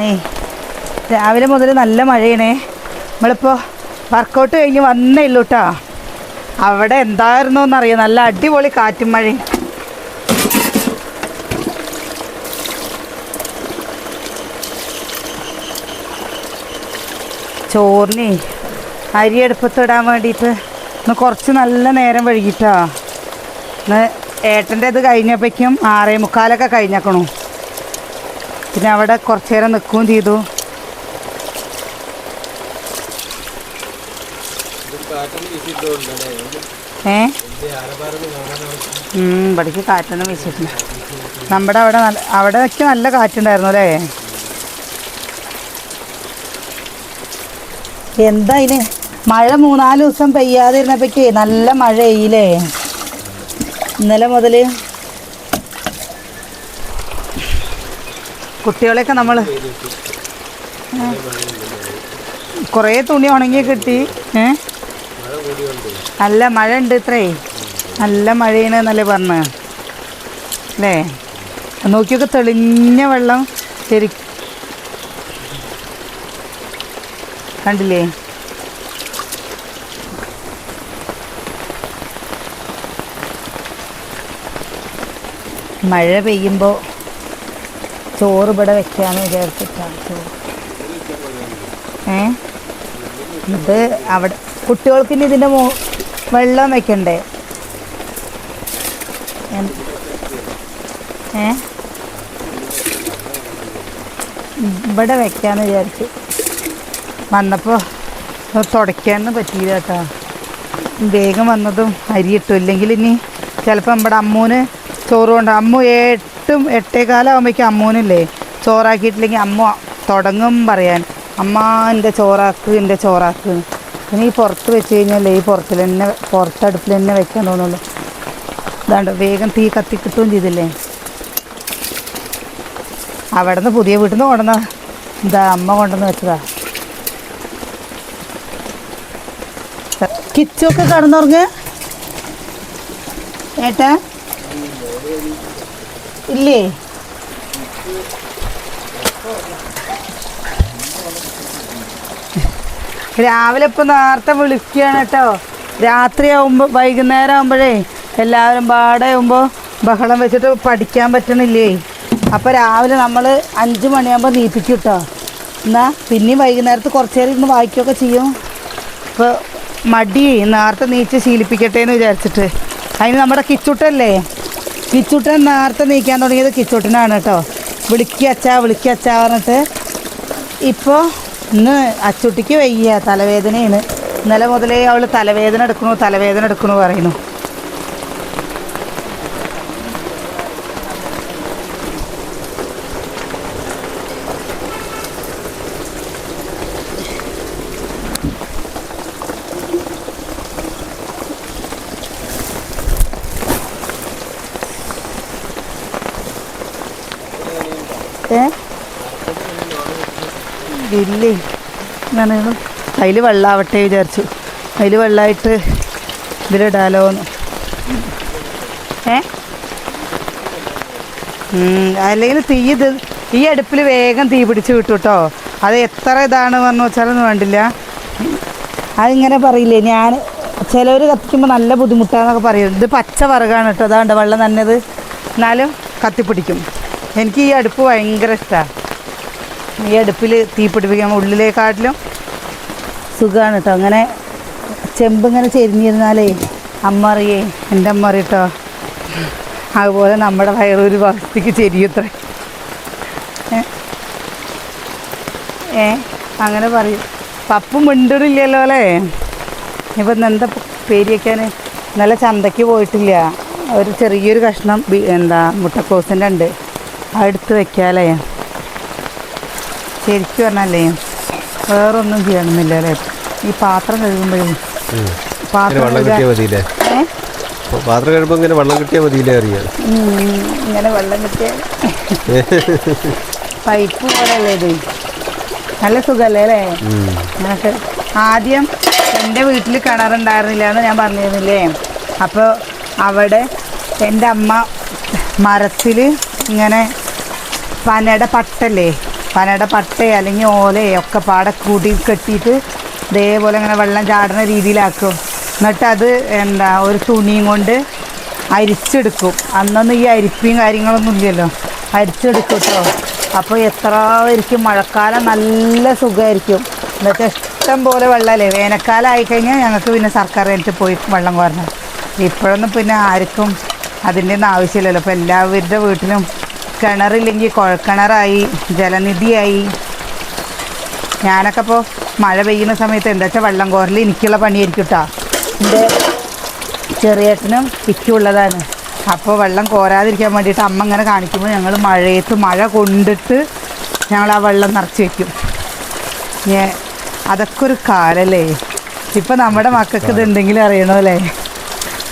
ചോറിനെ രാവിലെ മുതൽ നല്ല മഴയാണേ. നമ്മളിപ്പോൾ വർക്കൗട്ട് കഴിഞ്ഞ് വന്നേ ഉള്ളൂ കേട്ടോ അവിടെ എന്തായിരുന്നു എന്നറിയാം നല്ല അടിപൊളി കാറ്റും മഴയും. ചോറിനെ അരി അടുപ്പത്തിടാൻ വേണ്ടിയിട്ട് ഇന്ന് കുറച്ച് നല്ല നേരം വൈകിട്ടാ. ഇന്ന് ഏട്ടന്റെ ഇത് കഴിഞ്ഞപ്പോഴേക്കും ആറേ മുക്കാലൊക്കെ കഴിഞ്ഞേക്കണു. പിന്നെ അവിടെ കുറച്ചു നേരം നിൽക്കുകയും ചെയ്തു. ഏ? ഇവിടേക്ക് കാറ്റൊന്നും വീശിട്ടില്ല നമ്മുടെ അവിടെ നല്ല അവിടേക്ക് നല്ല കാറ്റുണ്ടായിരുന്നു അല്ലേ? എന്താ ഇതിന് മഴ മൂന്നാൽ ദിവസം പെയ്യാതിരുന്നപ്പോഴേ നല്ല മഴ പെയ്യില്ലേ ഇന്നലെ മുതൽ കുട്ടികളെയൊക്കെ നമ്മൾ കുറേ തുണി ഉണങ്ങി കിട്ടി. ഏ? നല്ല മഴ ഉണ്ട് ഇത്രേ. നല്ല മഴയാണ് എന്നല്ലേ പറഞ്ഞ. അല്ലേ? നോക്കിയൊക്കെ തെളിഞ്ഞ വെള്ളം ശരി. കണ്ടില്ലേ? മഴ പെയ്യുമ്പോൾ ചോറ് ഇവിടെ വെക്കാന്ന് വിചാരിച്ചിട്ടാണ് ചോറ്. ഏ? ഇത് അവിടെ കുട്ടികൾക്ക് ഇനി ഇതിന്റെ മോ വെള്ളം വെക്കണ്ടേ? ഏ? ഇവിടെ വെക്കാന്ന് വിചാരിച്ചു. വന്നപ്പോൾ തുടയ്ക്കാനൊന്നും പറ്റിയില്ല കേട്ടോ. വേഗം വന്നതും അരി ഇല്ലെങ്കിൽ ഇനി ചിലപ്പോൾ നമ്മുടെ അമ്മൂന് ചോറ് കൊണ്ട് അമ്മു എട്ടും എട്ടേകാലാകുമ്പോഴേക്കും അമ്മൂനില്ലേ? ചോറാക്കിയിട്ടില്ലെങ്കിൽ അമ്മ തുടങ്ങും പറയാൻ. അമ്മ എന്റെ ചോറാക്ക് എന്റെ ചോറാക്ക്. ഇനി ഈ പുറത്ത് വെച്ച് കഴിഞ്ഞാൽ ഈ പുറത്തിൽ തന്നെ പുറത്തടുപ്പിൽ തന്നെ വെക്കാൻ തോന്നുള്ളൂ. ഇതാണ്ട് വേഗം തീ കത്തിക്കിട്ടുകയും ചെയ്തില്ലേ? അവിടെ നിന്ന് പുതിയ വീട്ടിൽ നിന്ന് കൊണ്ടുവന്ന ഇതാ അമ്മ കൊണ്ടുവന്ന് വെച്ചതാ. കിച്ചൊക്കെ കടന്നുറങ്ങ. ഏട്ടാ? ഇല്ലേ? രാവിലെ ഇപ്പം നേരത്തെ വിളിക്കുകയാണ് കേട്ടോ. രാത്രി ആവുമ്പോ വൈകുന്നേരം ആവുമ്പോഴേ എല്ലാവരും പാടെ ആവുമ്പോ ബഹളം വെച്ചിട്ട് പഠിക്കാൻ പറ്റണില്ലേ? അപ്പോൾ രാവിലെ നമ്മൾ അഞ്ച് മണിയാകുമ്പോൾ നീപ്പിക്കും കേട്ടോ. എന്നാൽ പിന്നെയും വൈകുന്നേരത്ത് കുറച്ച് നേരം വായിക്കുകയൊക്കെ ചെയ്യും. അപ്പോൾ മടി നേരത്തെ നീച്ച് ശീലിപ്പിക്കട്ടെ എന്ന് വിചാരിച്ചിട്ട്. അതിന് നമ്മുടെ കിച്ചുട്ടല്ലേ? കിച്ചുട്ടൻ നേരത്തെ നീക്കാൻ തുടങ്ങിയത് കിച്ചുട്ടനാണ് കേട്ടോ. വിളിക്കുക അച്ഛാ വിളിക്കുക അച്ഛാ പറഞ്ഞിട്ട് ഇപ്പോൾ ഇന്ന് അച്ചുട്ടിക്ക് വയ്യ തലവേദനയാണ്. ഇന്നലെ മുതലേ അവൾ തലവേദന എടുക്കണു തലവേദന എടുക്കണു പറയുന്നു ഏ ഇല്ലേ ഞാൻ അതിൽ വെള്ളമാവട്ടെ വിചാരിച്ചു. അതിൽ വെള്ളമായിട്ട് ഇതിലിടാലോ എന്ന്. ഏ? അല്ലെങ്കിൽ തീ ഇത് ഈ അടുപ്പിൽ വേഗം തീ പിടിച്ച് വിട്ടു കേട്ടോ അത് എത്ര ഇതാണ് പറഞ്ഞു വെച്ചാലൊന്നും വേണ്ടില്ല. അതിങ്ങനെ പറയില്ലേ ഞാൻ ചിലവർ കത്തിക്കുമ്പോൾ നല്ല ബുദ്ധിമുട്ടാന്നൊക്കെ പറയും. ഇത് പച്ച വറകാണ് കേട്ടോ അതാണ്ട് വെള്ളം നനഞ്ഞത് എന്നാലും കത്തിപ്പിടിക്കും. എനിക്ക് ഈ അടുപ്പ് ഭയങ്കര ഇഷ്ടമാണ് ഈ അടുപ്പിൽ തീ പിടിപ്പിക്കാൻ ഉള്ളിലേക്കാട്ടിലും സുഖമാണ് കേട്ടോ അങ്ങനെ ചെമ്പ് ഇങ്ങനെ ചെരിഞ്ഞിരുന്നാലേ അമ്മ അറിയേ എന്റെ അമ്മ അറിയട്ടോ അതുപോലെ നമ്മുടെ വയറൊരു വസ്തിക്ക് ചെരിയത്ര ഏ? അങ്ങനെ പറയും. പപ്പും മിണ്ടിടില്ലല്ലോ അല്ലേ? ഇപ്പം ഇന്ന് എന്താ നല്ല ഇന്നലെ ചന്തയ്ക്ക് പോയിട്ടില്ല. ഒരു ചെറിയൊരു കഷ്ണം എന്താ മുട്ടക്കോസിന്റെ ഉണ്ട്. അടുത്ത് വെക്കാല്ലേ? ശരിക്കും പറഞ്ഞാലേ. വേറൊന്നും ചെയ്യണമെന്നില്ല അല്ലേ ഈ പാത്രം കഴുകുമ്പോഴും പാത്രം വെള്ളം കിട്ടിയാൽ മതിയില്ലേ? പാത്രം കഴിയുമ്പോൾ ഇങ്ങനെ വെള്ളം കിട്ടിയാൽ മതിയില്ലേ അറിയാം? ഇങ്ങനെ വെള്ളം കിട്ടിയാൽ പൈപ്പ് പോലെയല്ലേ ഇത്? നല്ല സുഖമല്ലേ അല്ലേ? ആദ്യം എന്റെ വീട്ടിൽ കിണറുണ്ടായിരുന്നില്ല എന്ന് ഞാൻ പറഞ്ഞിരുന്നില്ലേ? അപ്പോൾ അവിടെ എന്റെ അമ്മ മരത്തിൽ ഇങ്ങനെ പനയുടെ പട്ടല്ലേ? പനയുടെ പട്ടയോ അല്ലെങ്കിൽ ഓലയോ ഒക്കെ പാടെ കൂടി കെട്ടിയിട്ട് ഇതേപോലെ ഇങ്ങനെ വെള്ളം ചാടുന്ന രീതിയിലാക്കും. എന്നിട്ട് അത് എന്താ ഒരു തുണിയും കൊണ്ട് അരിച്ചെടുക്കും. അന്നൊന്നും ഈ അരിപ്പിയും കാര്യങ്ങളൊന്നും ഇല്ലല്ലോ. അരിച്ചെടുക്കും കേട്ടോ അപ്പോൾ എത്ര ആയിരിക്കും മഴക്കാലം നല്ല സുഖമായിരിക്കും എന്നിട്ട് ഇഷ്ടം പോലെ വെള്ളമല്ലേ വേനൽക്കാലം ആയിക്കഴിഞ്ഞാൽ ഞങ്ങൾക്ക് പിന്നെ സർക്കാർ കഴിഞ്ഞിട്ട് പോയി വെള്ളം കോരണം. ഇപ്പോഴൊന്നും പിന്നെ ആർക്കും അതിന്റെ ഒന്നും ആവശ്യമില്ലല്ലോ. അപ്പോൾ എല്ലാവരുടെ വീട്ടിലും കിണറില്ലെങ്കിൽ കുഴൽക്കിണറായി ജലനിധിയായി. ഞാനൊക്കെ ഇപ്പോൾ മഴ പെയ്യുന്ന സമയത്ത് എന്താ വെച്ചാൽ വെള്ളം കോരൽ എനിക്കുള്ള പണിയായിരിക്കും കേട്ടോ എന്റെ ചെറിയേട്ടനും ഇക്കുള്ളതാണ് അപ്പോൾ വെള്ളം കോരാതിരിക്കാൻ വേണ്ടിയിട്ട് അമ്മ ഇങ്ങനെ കാണിക്കുമ്പോൾ ഞങ്ങൾ മഴയത്ത് മഴ കൊണ്ടിട്ട് ഞങ്ങൾ ആ വെള്ളം നിറച്ച് വയ്ക്കും അതൊക്കെ ഒരു കാലല്ലേ. ഇപ്പം നമ്മുടെ മക്കൾക്ക് ഇത് അറിയണമല്ലേ അറിയണോ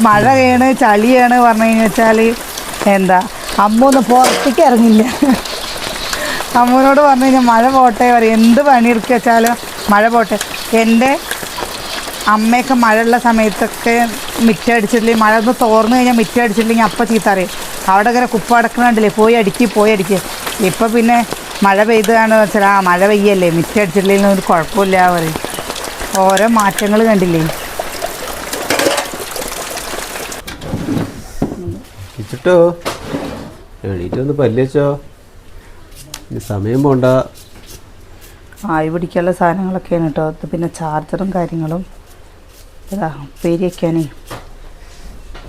മഴ വീണ് ചളിയാണ് പറഞ്ഞു കഴിഞ്ഞാൽ എന്താ? അമ്മ ഒന്ന് പുറത്തേക്ക് ഇറങ്ങില്ല. അമ്മൂനോട് പറഞ്ഞു കഴിഞ്ഞാൽ മഴ പോട്ടെ പറയും. എന്ത് പണി പണിയെടുക്കുക വെച്ചാലും മഴ പോട്ടെ. എന്റെ അമ്മയൊക്കെ മഴയുള്ള സമയത്തൊക്കെ മിറ്റ അടിച്ചിട്ടില്ലെങ്കിൽ മഴ ഒന്ന് തോർന്നു കഴിഞ്ഞാൽ മിറ്റ അടിച്ചിട്ടില്ലെങ്കിൽ അപ്പം ചീത്ത അറിയും അവിടെ ഇങ്ങനെ കുപ്പ അടക്കണുണ്ടല്ലേ പോയി അടിക്ക് പോയി അടിക്ക്. ഇപ്പം പിന്നെ മഴ പെയ്താണ് വെച്ചാൽ ആ മഴ പെയ്യല്ലേ മിറ്റ അടിച്ചിട്ടില്ലെങ്കിൽ ഒരു കുഴപ്പമില്ല പറയും. ഓരോ മാറ്റങ്ങൾ കണ്ടില്ലേ. ഇച്ചിട്ടോ. എണീറ്റ് ഒന്ന് പല്ലിച്ചോ സമയം പോണ്ട. ആയി പിടിക്കാനുള്ള സാധനങ്ങളൊക്കെയാണ് കേട്ടോ. അത് പിന്നെ ചാർജറും കാര്യങ്ങളും. ഇതാ ഉപ്പേരി വയ്ക്കാനേ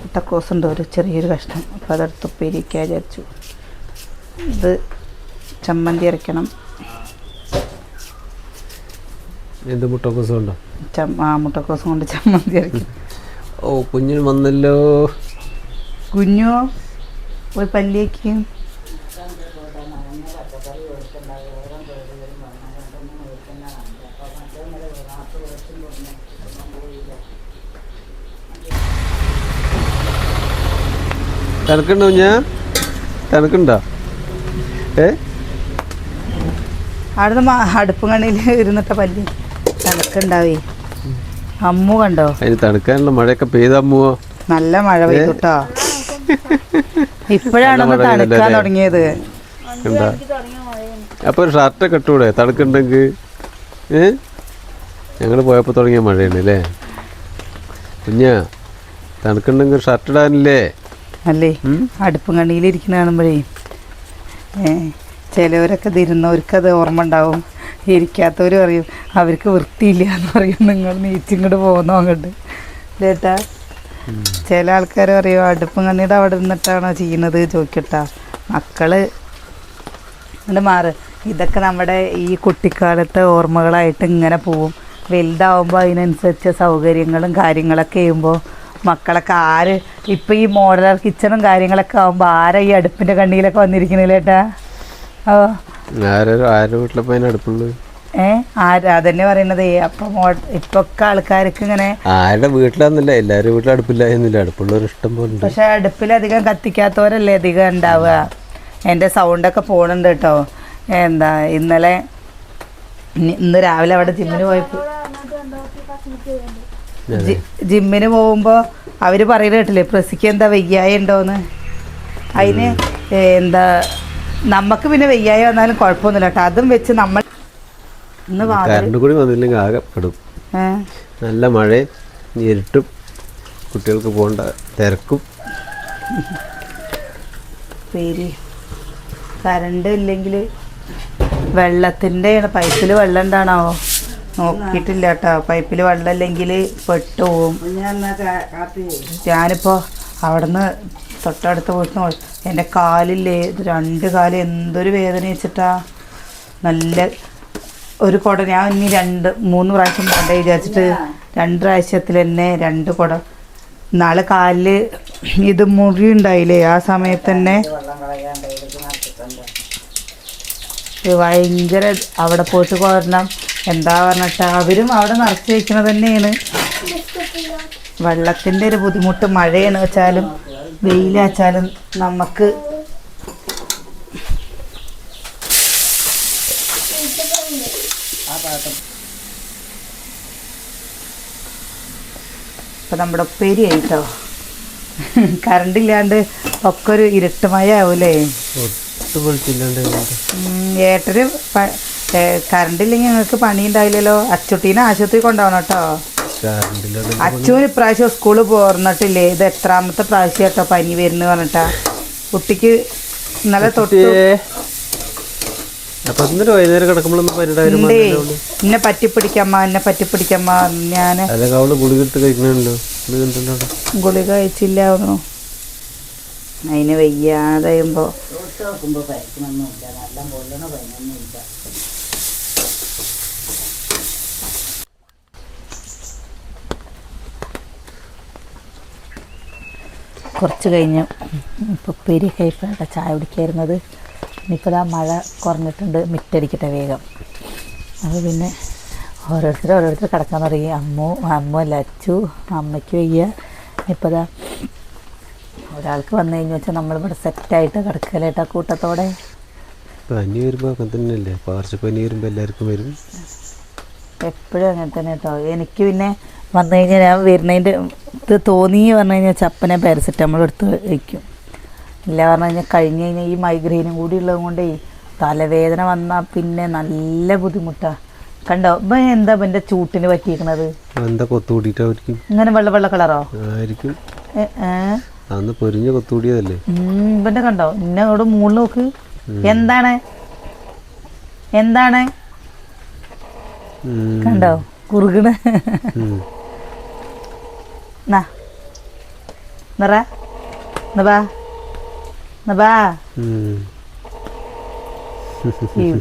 മുട്ടക്കോസ് ഉണ്ട് ഒരു ചെറിയൊരു കഷ്ണം. അപ്പോൾ അതെടുത്ത് ഉപ്പേരി വയ്ക്കാൻ വിചാരിച്ചു. ഇത് ചമ്മന്തി അരയ്ക്കണം. എന്ത് മുട്ടക്കോസ് ഉണ്ടോ ചം ആ മുട്ടക്കോസും കൊണ്ട് ചമ്മന്തി അരയ്ക്കണം. ഓ കുഞ്ഞിന് വന്നല്ലോ. കുഞ്ഞു? പോയി പല്ലിയേക്ക്. തണുക്കുണ്ടോ ഞാൻ തണുക്കുണ്ടോ ഏ? അവിടുന്ന് അടുപ്പ് കണ്ണിൽ ഇരുന്നിട്ട പല്ലി. തണുക്കുണ്ടാവേ അമ്മു കണ്ടോ? അതിന് തണുക്കാനുള്ള മഴയൊക്കെ പെയ്തമ്മോ നല്ല മഴ പെയ്തു കേട്ടോ. ഇപ്പോഴാണ് തണുക്കാൻ തുടങ്ങിയത്. എന്താ? അപ്പോൾ ഒരു ഷർട്ടൊക്കെ ഇട്ടൂടെ? തണുക്കുണ്ടെങ്കിൽ ഏ? ഞങ്ങൾ പോയപ്പോൾ തുടങ്ങിയ മഴയാണ് അല്ലേ? കുഞ്ഞാ തണുക്കുണ്ടെങ്കിൽ ഷർട്ട് ഇടാനില്ലേ? അല്ലേ? അടുപ്പും കണ്ണിയിൽ ഇരിക്കുന്ന കാണുമ്പോഴേ ഏ ചിലവരൊക്കെ തിരുന്നവർക്ക് അത് ഓർമ്മ ഉണ്ടാവും. ഇരിക്കാത്തവരും അറിയും അവർക്ക് വൃത്തിയില്ല എന്ന് പറയും. നിങ്ങൾ നീച്ചിങ്ങോട്ട് പോകുന്നു അങ്ങോട്ട്. ചേട്ടാ ചില ആൾക്കാർ പറയും അടുപ്പും കണ്ണീട് അവിടെ നിന്നിട്ടാണോ ചെയ്യുന്നത്? ചോദിക്കട്ടാ. മക്കൾ എന്നിട്ട് മാറ്. ഇതൊക്കെ നമ്മുടെ ഈ കുട്ടിക്കാലത്തെ ഓർമ്മകളായിട്ട് ഇങ്ങനെ പോവും. വലുതാവുമ്പോൾ അതിനനുസരിച്ച് സൗകര്യങ്ങളും കാര്യങ്ങളൊക്കെ ചെയ്യുമ്പോൾ മക്കളൊക്കെ ആര് ഇപ്പം ഈ മോഡലർ കിച്ചണും കാര്യങ്ങളൊക്കെ ആകുമ്പോൾ ആരാ ഈ അടുപ്പിന്റെ കണ്ണിയിലൊക്കെ വന്നിരിക്കണില്ല ഏട്ടാ ഓ. ആരും ആരുടെ വീട്ടിലപ്പോൾ അതിന് അടുപ്പുള്ളൂ ഏ? ആരാ അതന്നെ പറയണതേ? അപ്പം മോ ഇപ്പൊക്കെ ആൾക്കാർക്ക് ഇങ്ങനെ ആരുടെ വീട്ടിലൊന്നുമില്ല എല്ലാവരും വീട്ടിൽ അടുപ്പില്ലായിരുന്നില്ല അടുപ്പുള്ളവർ ഇഷ്ടം പോലെ പക്ഷെ അടുപ്പിലധികം കത്തിക്കാത്തവരല്ലേ അധികം ഉണ്ടാവുക. എന്റെ സൗണ്ടൊക്കെ പോണുണ്ട് കേട്ടോ. എന്താ ഇന്നലെ ഇന്ന് രാവിലെ അവിടെ ജിമ്മിന് പോയപ്പോൾ അതെ. ജിമ്മിന് പോകുമ്പോൾ അവർ പറയുന്നത് കേട്ടില്ലേ പ്രസിക്ക് എന്താ വെയ്യായ ഉണ്ടോന്ന്? അതിന് എന്താ നമുക്ക് പിന്നെ വെയ്യായ വന്നാലും കുഴപ്പമൊന്നുമില്ല കേട്ടോ. അതും വെച്ച് നമ്മൾ ഇന്ന് കറണ്ട് കൂടി വന്നില്ലെങ്കിൽ ആകെ പെടും നല്ല മഴയും ഇരുട്ടും. കുട്ടികൾക്ക് പോകേണ്ട തിരക്കും. പേര്. കറണ്ട് ഇല്ലെങ്കിൽ വെള്ളത്തിന്റെ പൈപ്പിൽ വെള്ളം ഉണ്ടാണാവോ നോക്കിയിട്ടില്ല കേട്ടോ പൈപ്പിൽ വെള്ളം ഇല്ലെങ്കിൽ പെട്ടുപോകും ഞാനിപ്പോൾ അവിടുന്ന് തൊട്ടടുത്ത പോയിട്ട് എന്റെ കാലില്ലേ? രണ്ട് കാൽ എന്തൊരു വേദന വെച്ചിട്ടാ നല്ല ഒരു കുട. ഞാൻ ഇനി രണ്ട് മൂന്ന് പ്രാവശ്യം കൊണ്ടേ വിചാരിച്ചിട്ട് രണ്ട് പ്രാവശ്യത്തിൽ തന്നെ രണ്ട് കുട. നാളെ കാലിൽ ഇത് മുറി ഉണ്ടായില്ലേ? ആ സമയത്ത് തന്നെ ഭയങ്കര അവിടെ പോയിട്ട് കോരണം. എന്താ പറഞ്ഞിട്ട് അവരും അവിടെ നിറച്ച് വെക്കുന്നത് തന്നെയാണ്. വെള്ളത്തിന്റെ ഒരു ബുദ്ധിമുട്ട് മഴയാണ് വെച്ചാലും വെയിലാച്ചാലും നമുക്ക് ഇപ്പം നമ്മുടെ ഉപ്പേരി ആയിട്ടോ? കറണ്ട് ഇല്ലാണ്ട് ഒക്കെ ഒരു ഇരട്ട മഴ ആവൂലേ ഒട്ടും വെളിച്ചില്ലാണ്ട് ഉം, ഏട്ടന് പ- ഏ, കറണ്ട് ഇല്ലെങ്കിൽ ഞങ്ങൾക്ക് പണി ഉണ്ടാവില്ലല്ലോ അച്ചുട്ടീനെ ആശുപത്രി കൊണ്ടുപോകണം കേട്ടോ. അച്ഛൻ ഇപ്രാവശ്യം സ്കൂളിൽ പോർന്നിട്ടില്ലേ? ഇത് എത്രാമത്തെ പ്രാവശ്യം കേട്ടോ പനി വരുന്നു പറഞ്ഞിട്ടാ. കുട്ടിക്ക് ഇന്നലെ തൊട്ട് അപ്പൊ വൈകുന്നേരം കിടക്കുമ്പോഴൊന്നും എന്നെ പറ്റിപ്പിടിക്കമ്മ എന്നെ പറ്റിപ്പിടിക്കമ്മ ഞാൻ കഴിക്കണല്ലോ. ഗുളിക കഴിച്ചില്ലായിരുന്നു അതിന് വയ്യാതെയുമ്പോ. കുറച്ച് കഴിഞ്ഞു ഇപ്പോൾ പെരി കഴിപ്പാണ് ചായ കുടിക്കായിരുന്നത്. ഇനിയിപ്പോൾ മഴ കുറഞ്ഞിട്ടുണ്ട് മിറ്റടിക്കട്ടെ വേഗം. അപ്പോൾ പിന്നെ ഓരോരുത്തർ ഓരോരുത്തർ കിടക്കാൻ തുടങ്ങി. അമ്മു അമ്മ അല്ല അച്ചു അമ്മയ്ക്ക് വയ്യ. ഇപ്പോൾ ഇതാ ഒരാൾക്ക് വന്നു കഴിഞ്ഞു വെച്ചാൽ നമ്മളിവിടെ സെറ്റായിട്ട് കിടക്കലേട്ടാ കൂട്ടത്തോടെ? പനി വരുമ്പോൾ അങ്ങനെ തന്നെയല്ലേ? പകർച്ചപ്പനി വരുമ്പോൾ എല്ലാവർക്കും വരും. എപ്പോഴും അങ്ങനെ തന്നെ കേട്ടോ എനിക്ക് പിന്നെ വന്നു കഴിഞ്ഞാൽ ഞാൻ വരുന്നതിന്റെ ഇത് തോന്നി പറഞ്ഞു കഴിഞ്ഞാൽ ചപ്പനെ പാരസെറ്റമോൾ എടുത്ത് വയ്ക്കും. ഇല്ല പറഞ്ഞു കഴിഞ്ഞാൽ കഴിഞ്ഞ് കഴിഞ്ഞാൽ ഈ മൈഗ്രെയിനും കൂടി ഉള്ളത് കൊണ്ടേ തലവേദന വന്നാൽ പിന്നെ നല്ല ബുദ്ധിമുട്ടാണ് കണ്ടോ? ഇപ്പൊ എന്താ എന്റെ ചൂട്ടിന് പറ്റിയിരിക്കണത്? എന്താ കൊത്തുകൂടിയിട്ടായിരിക്കും ഇങ്ങനെ വെള്ള വെള്ള കളറോ? ആയിരിക്കും? അന്ന് പൊരിഞ്ഞ കൊത്തുകൂടിയതല്ലേ ഉം, ഇവന്റെ കണ്ടോ? ഇന്നെ അവിടെ മുകളിൽ നോക്ക്. എന്താണ്? എന്താണ്. കണ്ടോ? കുറുകണ്. നിറ. നിറ ഉം.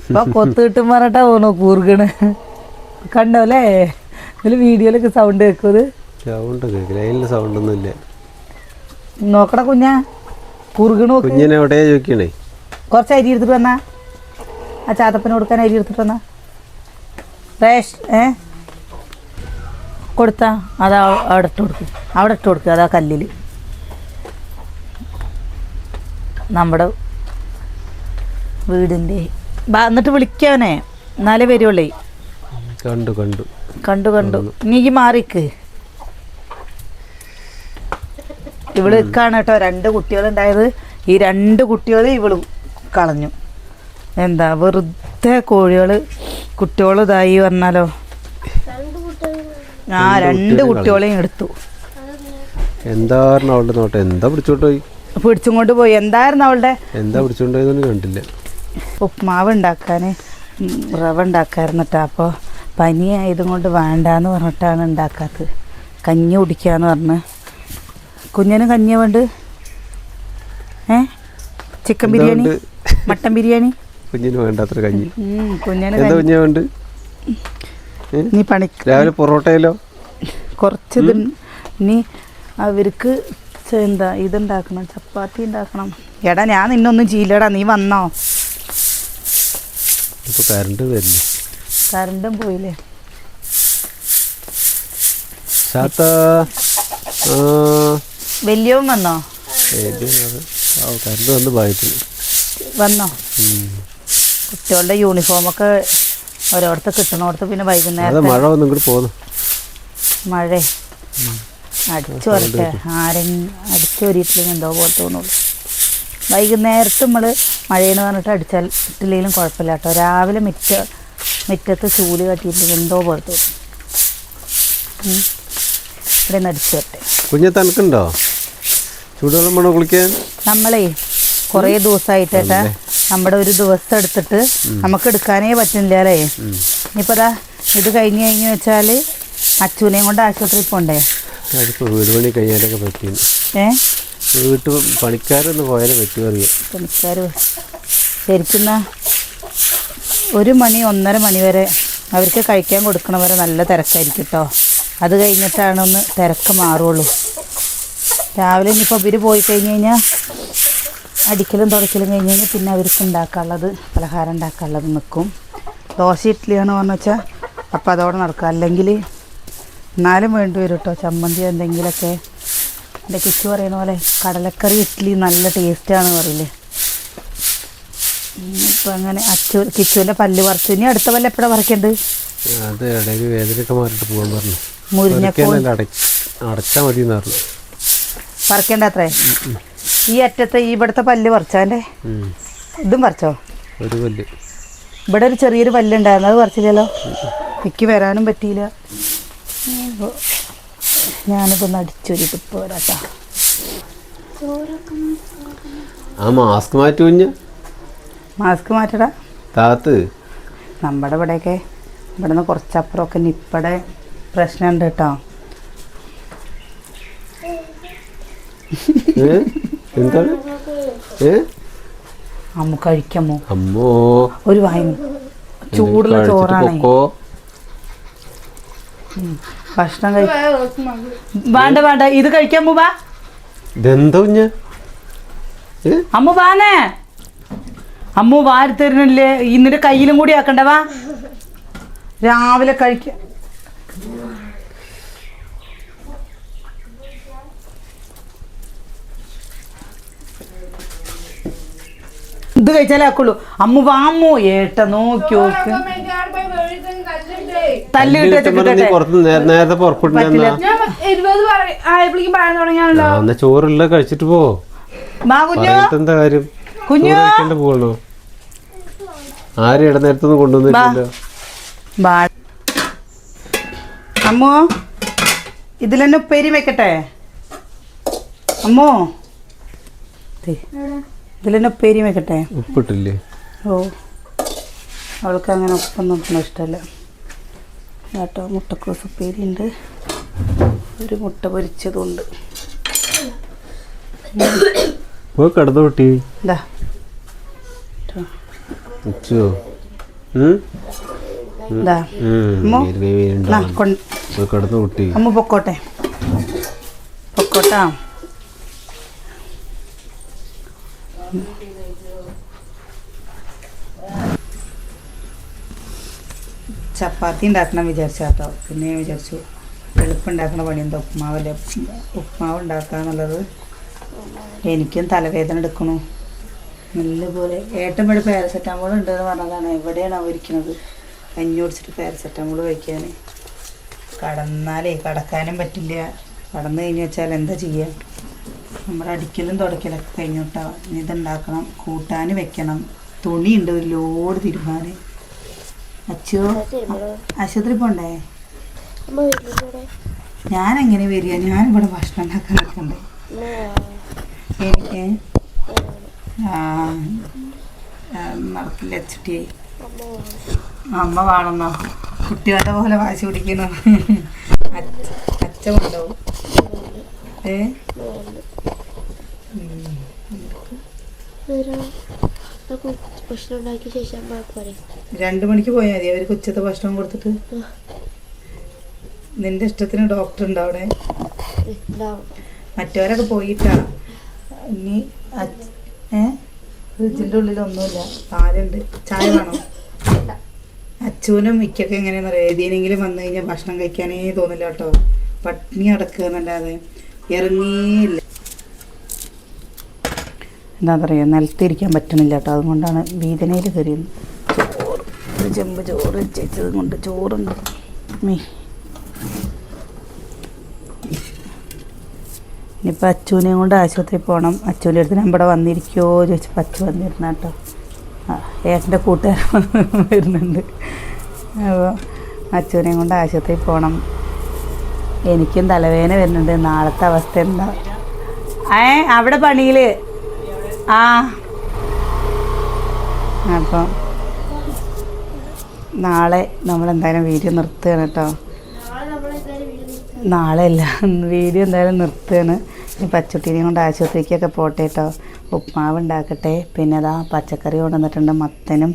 ഇപ്പൊ കൊത്ത് കിട്ടും പറഞ്ഞിട്ടാ പോണു കൂർഗണ് കണ്ടോല്ലേ ഇതിൽ വീഡിയോയിലൊക്കെ സൗണ്ട് കേൾക്കും സൗണ്ട് കേൾക്കില്ല അതിനുള്ള സൗണ്ട് ഒന്നും ഇല്ല നോക്കട കുഞ്ഞാ. കുറുകണ് കുഞ്ഞിനെ എവിടെയാ ചോദിക്കണേ? കുറച്ച് അരി എടുത്തിട്ട് വന്നാ. ആ ചാത്തപ്പന് കൊടുക്കാൻ അരി എടുത്തിട്ട് വന്നാ. റേഷ് ഏ? കൊടുത്താ. അതാ അവിടെ ഇട്ട് കൊടുക്ക്. അവിടെ ഇട്ട് കൊടുക്കുക അതാ കല്ലിൽ നമ്മുടെ വീടിന്റെ എന്നിട്ട് വിളിക്കാവനെ. എന്നാലേ വരുവുള്ളേ. കണ്ടു കണ്ടു. കണ്ടു കണ്ടു. നീ മാറിക്ക്. ഇവൾ നിൽക്കാണ് കേട്ടോ. രണ്ട് കുട്ടികളുണ്ടായത്. ഈ രണ്ട് കുട്ടികളെ ഇവൾ കളഞ്ഞു. എന്താ വെറുതെ കോഴികൾ കുട്ടികൾ ഇതായി പറഞ്ഞാലോ? ആ രണ്ട് കുട്ടികളെയും എടുത്തു. എന്താ പറഞ്ഞ അവളുടെ നോട്ടം? എന്താ പിടിച്ചോട്ട് പോയി? പിടിച്ചും കൊണ്ട് പോയി എന്തായിരുന്നു അവളുടെ? എന്താ പിടിച്ചോണ്ട് കണ്ടില്ല. ഉപ്മാവ് ഉണ്ടാക്കാന് റവ ഉണ്ടാക്കായിരുന്നു കേട്ടോ അപ്പോൾ പനി ആയതും കൊണ്ട് വേണ്ടാന്ന് പറഞ്ഞിട്ടാണ് ഉണ്ടാക്കാത്തത്. കഞ്ഞി കുടിക്കാന്ന് പറഞ്ഞ്. കുഞ്ഞിന് കഞ്ഞി വേണ്ട? ഏ? ചിക്കൻ ബിരിയാണി? മട്ടൻ ബിരിയാണി? കുഞ്ഞിന് വേണ്ടാത്ര കഞ്ഞി. കുഞ്ഞിന് വേണ്ട നീ പണി രാവിലെ പൊറോട്ടയിലോ കുറച്ച് നീ അവർക്ക് എന്താ ഇതുണ്ടാക്കണം? ചപ്പാത്തി ഉണ്ടാക്കണം. എടാ ഞാൻ നിന്നൊന്നും ചെയ്യില്ലടാ. നീ വന്നോ? കറണ്ട് പോയില്ലേ? വലിയവൻ വന്നോ? കറണ്ട് വന്ന്. കുട്ടികളുടെ യൂണിഫോമൊക്കെ ഓരോടത്ത് കിട്ടണോടത്ത് പിന്നെ വൈകുന്നേരം മഴ വന്ന് ഇങ്ങോട്ട് മഴ. അടിച്ചു വരട്ടെ ആരെങ്കിലും അടിച്ചു വരിയിട്ടില്ലെങ്കിൽ എന്തോ പോലെ തോന്നുള്ളൂ. വൈകുന്നേരത്ത് നമ്മൾ മഴയെന്ന് പറഞ്ഞിട്ട് അടിച്ചാൽ ഇട്ടില്ലെങ്കിലും കുഴപ്പമില്ല കേട്ടോ. രാവിലെ മിറ്റ മുറ്റത്ത് ചൂൽ കട്ടിയിട്ടില്ലെങ്കിൽ എന്തോ പോലെ തോന്നും. ഇവിടെ നിന്ന് അടിച്ചു വരട്ടെ. കുഞ്ഞെ തണുക്കുണ്ടോ? ചൂടുവെള്ളം വേണോ കുളിക്കാൻ? നമ്മളേ കുറേ ദിവസമായിട്ടേട്ടാ നമ്മുടെ ഒരു ദിവസം എടുത്തിട്ട് നമുക്ക് എടുക്കാനേ പറ്റുന്നില്ല അല്ലേ? ഇനിയിപ്പോൾ ദാ ഇത് കഴിഞ്ഞ് കഴിഞ്ഞ് വെച്ചാൽ അച്ഛനെയും കൊണ്ട് ആശുപത്രിയിൽ പോണ്ടേ? അതിപ്പോ വീട് പണി കഴിഞ്ഞാലൊക്കെ പറ്റിയെന്ന് ഏ? വീട്ടു പണിക്കാരൊന്ന് പോയാലേ പറ്റൂ അറിയാം. പണിക്കാർ ശരിക്കും ഒരു മണി ഒന്നര മണി വരെ അവർക്ക് കഴിക്കാൻ കൊടുക്കണവരെ നല്ല തിരക്കായിരിക്കും കേട്ടോ അത് കഴിഞ്ഞിട്ടാണ് ഒന്ന് തിരക്ക് മാറുള്ളൂ. രാവിലെ ഇനിയിപ്പോൾ ഇവർ പോയി കഴിഞ്ഞ് കഴിഞ്ഞാൽ അടിക്കലും തുടക്കലും കഴിഞ്ഞ് കഴിഞ്ഞാൽ പിന്നെ അവർക്ക് ഉണ്ടാക്കാനുള്ളത് പലഹാരം ഉണ്ടാക്കാനുള്ളത് നിൽക്കും ദോശ ഇഡ്ഡലിയാണെന്ന് പറഞ്ഞു വെച്ചാൽ അപ്പോൾ അതോടെ നടക്കുക അല്ലെങ്കിൽ എന്നാലും വേണ്ടി വരും കേട്ടോ ചമ്മന്തി എന്തെങ്കിലുമൊക്കെ എന്റെ കിച്ചു പറയുന്ന പോലെ കടലക്കറി ഇഡ്ഡലി നല്ല ടേസ്റ്റാണ് പറയില്ലേ. ഇപ്പം അങ്ങനെ അച്ചു കിച്ചുവിന്റെ പല്ല് പറിച്ചു. ഇനി അടുത്ത പല്ല് എപ്പോഴാണ് പറിക്കേണ്ടത്? അത് ഇടയിൽ വേദനയൊക്കെ മാറിയിട്ട് പോകാൻ പറഞ്ഞു. മുരിഞ്ഞക്കോൽ അടച്ചാൽ മതി പറഞ്ഞു. പറിക്കേണ്ട അത്രേ? ഈ അറ്റത്തെ ഈ ഇവിടുത്തെ പല്ല് പറിച്ചാന്റെ ഇതും പറിച്ചോ? ഒരു പല്ല്. ഇവിടെ ഒരു ചെറിയൊരു പല്ലുണ്ടായിരുന്നു അത് പറിച്ചില്ലല്ലോ? എനിക്ക് വരാനും പറ്റിയില്ല. അപ്പോൾ ഞാനിതൊന്ന് അടിച്ചൊരിട്ട് പോരാട്ടാ. ആ മാസ്ക് മാറ്റി കുഞ്ഞ്. മാസ്ക് മാറ്റടാ. താത്ത്. നമ്മുടെ ഇവിടെയൊക്കെ ഇവിടെ നിന്ന് കുറച്ചപ്പുറമൊക്കെ നിപ്പടെ പ്രശ്നമുണ്ട് കേട്ടോ. എന്താണ് അമ്മ കഴിക്കാമോ അമ്മോ. ഒരു വായ ചൂടുള്ള ചോറാണ്. ഭക്ഷണം കഴി വേണ്ട വേണ്ട. ഇത് കഴിക്കാമോ വാ ഇതെന്താ കുഞ്ഞ്? അമ്മു വാനേ അമ്മു വാരി തരുന്നില്ലേ ഇന്നിന്റെ കയ്യിലും കൂടി ആക്കണ്ട വാ. രാവിലെ കഴിക്ക. ഇത് കഴിച്ചാലേ ആക്കുള്ളൂ. അമ്മു വാമ്മു ഏട്ട നോക്കി നോക്ക് നേരത്തെ എന്നാ? ചോറുള്ള കഴിച്ചിട്ട് പോ. കാര്യം? പോകണോ ആരും ഇടനേരത്തൊന്നും കൊണ്ടുവന്നിട്ടില്ല വാ അമ്മോ ഇതിലെന്നെ ഉപ്പേരി വെക്കട്ടെ? അമ്മോ. ഇതിലെന്നെ ഉപ്പേരി വെക്കട്ടെ? ഉപ്പിട്ടില്ലേ? ഓ. അവൾക്ക് അങ്ങനെ ഉപ്പൊന്നും ഇഷ്ടമല്ല കേട്ടോ മുട്ടക്കോസ് ഉപ്പേരി ഉണ്ട് ഒരു മുട്ട പൊരിച്ചതുണ്ട്. കിടന്നു കുട്ടി. പോയി കിടന്നു കുട്ടി. അമ്മ പൊക്കോട്ടെ. പൊക്കോട്ടാ. ചപ്പാത്തി ഉണ്ടാക്കണം വിചാരിച്ച കേട്ടോ. പിന്നെ വിചാരിച്ചു എളുപ്പമുണ്ടാക്കുന്ന പണി എന്താ ഉപ്മാവല്ലേ ഉപ്മാവ് ഉണ്ടാക്കാന്നുള്ളത് എനിക്കും തലവേദന എടുക്കണു. നല്ലപോലെ ഏട്ടൻ ഇവിടെ പാരസെറ്റാമോൾ ഉണ്ട് എന്ന് പറഞ്ഞതാണ്. എവിടെയാണ് അവരിക്കുന്നത് കഞ്ഞി കുടിച്ചിട്ട് പാരസെറ്റാമോൾ കഴിക്കാൻ. കടന്നാലേ കടക്കാനും പറ്റില്ല. കടന്നു കഴിഞ്ഞ് വെച്ചാൽ എന്താ ചെയ്യുക നമ്മുടെ അടിക്കലും തുടക്കലൊക്കെ കഴിഞ്ഞിട്ടാണ് ഇനി ഇതുണ്ടാക്കണം. കൂട്ടാൻ വെക്കണം. തുണിയുണ്ട് ഒരു ലോഡ് തിരുമാൻ അച്ചോ ആശുപത്രി പോണ്ടേ? ഞാൻ എങ്ങനെ വരിക? ഞാൻ ഇവിടെ ഭക്ഷണം ഉണ്ടാക്കാൻ നിൽക്കണ്ടേ. എനിക്ക് നടക്കില്ല എച്ചിട്ടിയായി അമ്മ വേണമെന്നോ കുട്ടികളുടെ പോലെ വാശി പിടിക്കുന്നു. അച്ഛ- അച്ഛൻ കൊണ്ടുപോകും. ഏ? ഭക്ഷണം ഉണ്ടാക്കിയ ശേഷം അമ്മ പോരെ? രണ്ട് മണിക്ക് പോയാൽ മതി. അവർക്ക് ഉച്ചത്തെ ഭക്ഷണം കൊടുത്തിട്ട്. നിന്റെ ഇഷ്ടത്തിന് ഡോക്ടർ ഉണ്ടോ അവിടെ? മറ്റവരൊക്കെ പോയിട്ടാ. ഇനി ഏ? ഫ്രിഡ്ജിന്റെ ഉള്ളിൽ ഒന്നുമില്ല. പാലുണ്ട്. ചായ വേണോ? അച്ഛനും മിക്കൊക്കെ എങ്ങനെയാണെന്ന് അറിയാം? ഏതിനെങ്കിലും വന്നു കഴിഞ്ഞാൽ ഭക്ഷണം കഴിക്കാനേ തോന്നില്ല കേട്ടോ. പട്ടിണി അടക്കുക എന്നല്ലാതെ ഇറങ്ങിയില്ല. എന്താ പറയുക നിലത്തിരിക്കാൻ പറ്റണില്ല കേട്ടോ. അതുകൊണ്ടാണ് വീതനയിൽ കയറിയത്. ചോറ് ഒരു ചെമ്പ് ചോറ് വെച്ചത് കൊണ്ട് ചോറുണ്ട് മീ. ഇനിയിപ്പോൾ അച്ചുവിനെയും കൊണ്ട് ആശുപത്രിയിൽ പോകണം അച്ചുവിന്റെ അടുത്ത് ഇവിടെ വന്നിരിക്കുമോ ചോദിച്ചപ്പോൾ അച്ചു വന്നിരുന്ന കേട്ടോ ഏട്ടന്റെ കൂട്ടുകാരൻ വരുന്നുണ്ട്. അപ്പോൾ അച്ചുവിനെയും കൊണ്ട് ആശുപത്രിയിൽ പോകണം എനിക്കും തലവേദന വരുന്നുണ്ട്. നാളത്തെ അവസ്ഥ എന്താ? ഏ അവിടെ പണിയിൽ ആ. അപ്പം നാളെ നമ്മളെന്തായാലും വീഡിയോ നിർത്തുകയാണ് കേട്ടോ. നാളെ അല്ല വീഡിയോ എന്തായാലും നിർത്തുകയാണ്. ഇനി പച്ചുട്ടീനെയും കൊണ്ട് ആശുപത്രിക്കൊക്കെ പോട്ടെ കേട്ടോ. ഉപ്മാവ് ഉണ്ടാക്കട്ടെ. പിന്നെ അതാ പച്ചക്കറി കൊണ്ടുവന്നിട്ടുണ്ട് മത്തനും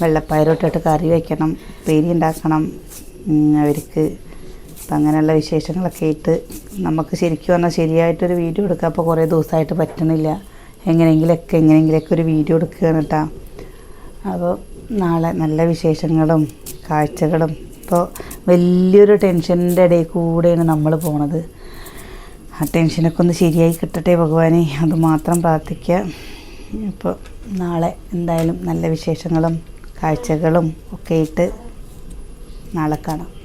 വെള്ളപ്പയറും ഇട്ടിട്ട് കറി വയ്ക്കണം പേരി ഉണ്ടാക്കണം. അവർക്ക് അപ്പം അങ്ങനെയുള്ള വിശേഷങ്ങളൊക്കെ ആയിട്ട് നമുക്ക് ശരിക്കും പറഞ്ഞാൽ ശരിയായിട്ടൊരു വീഡിയോ എടുക്കുക അപ്പോൾ കുറേ ദിവസമായിട്ട് പറ്റണില്ല എങ്ങനെയെങ്കിലൊക്കെ എങ്ങനെയെങ്കിലൊക്കെ ഒരു വീഡിയോ എടുക്കുകയാണ് കേട്ടോ അപ്പോൾ നാളെ നല്ല വിശേഷങ്ങളും കാഴ്ചകളും. ഇപ്പോൾ വലിയൊരു ടെൻഷന്റെ ഇടയിൽ കൂടെയാണ് നമ്മൾ പോണത്. ആ ടെൻഷനൊക്കെ ഒന്ന് ശരിയായി കിട്ടട്ടെ ഭഗവാനെ. അത് മാത്രം പ്രാർത്ഥിക്കുക. ഇപ്പോൾ നാളെ എന്തായാലും നല്ല വിശേഷങ്ങളും കാഴ്ചകളും ഒക്കെ ആയിട്ട് നാളെ കാണാം.